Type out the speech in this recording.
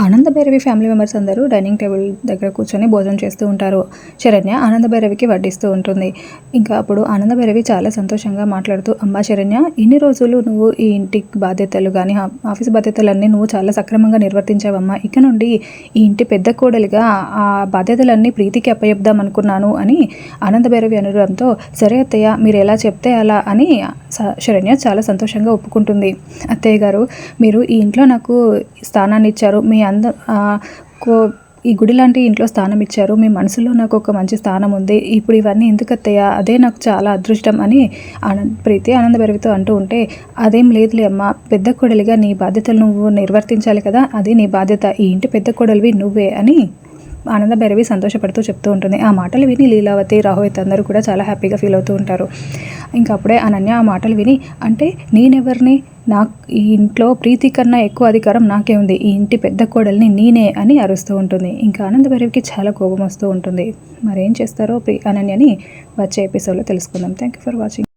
ఆనంద Bhairavi family members అందరూ dining table దగ్గర కూర్చొని భోజనం చేస్తూ ఉంటారు. శరణ్య ఆనంద భైరవికి వడ్డిస్తూ ఉంటుంది. ఇంకా అప్పుడు ఆనంద భైరవి చాలా సంతోషంగా మాట్లాడుతూ అమ్మా శరణ్య ఇన్ని రోజులు నువ్వు ఈ ఇంటి బాధ్యతలు కానీ ఆఫీస్ బాధ్యతలన్నీ నువ్వు చాలా సక్రమంగా నిర్వర్తించావమ్మా. ఇక నుండి ఈ ఇంటి పెద్ద కోడలిగా ఆ బాధ్యతలన్నీ ప్రీతికి అప్పచెప్దాం అనుకున్నాను అని ఆనంద భైరవి అనడంతో సరే అత్తయ్య మీరు ఎలా చెప్తే అలా అని శరణ్య చాలా సంతోషంగా ఒప్పుకుంటుంది. అత్తయ్య గారు మీరు ఈ ఇంట్లో నాకు స్థానాన్ని ఇచ్చారు. మీ అంద కో ఈ గుడి లాంటి ఇంట్లో స్థానం ఇచ్చారు. మీ మనసులో నాకు ఒక మంచి స్థానం ఉంది. ఇప్పుడు ఇవన్నీ ఎందుకు అత్తయ్య? అదే నాకు చాలా అదృష్టం అని ఆనంద్ ప్రీతి ఆనందపరివితో అంటూ ఉంటే అదేం లేదులే అమ్మ. పెద్ద కొడలిగా నీ బాధ్యతలు నువ్వు నిర్వర్తించాలి కదా. అది నీ బాధ్యత. ఈ ఇంటి పెద్ద కొడలివి నువ్వే అని ఆనంద భైరవి సంతోషపడుతూ చెప్తూ ఉంటుంది. ఆ మాటలు విని లీలావతి రాహువతి అందరూ కూడా చాలా హ్యాపీగా ఫీల్ అవుతూ ఉంటారు. ఇంకా అప్పుడే అనన్య ఆ మాటలు విని అంటే నేనెవరిని? నాకు ఈ ఇంట్లో ప్రీతి కన్నా ఎక్కువ అధికారం నాకే ఉంది. ఈ ఇంటి పెద్ద కోడల్ని నేనే అని అరుస్తూ ఉంటుంది. ఇంకా ఆనంద భైరవికి చాలా కోపం వస్తూ ఉంటుంది. మరేం చేస్తారో ప్రీ అనన్యని వచ్చే ఎపిసోడ్లో తెలుసుకుందాం. Thank you for watching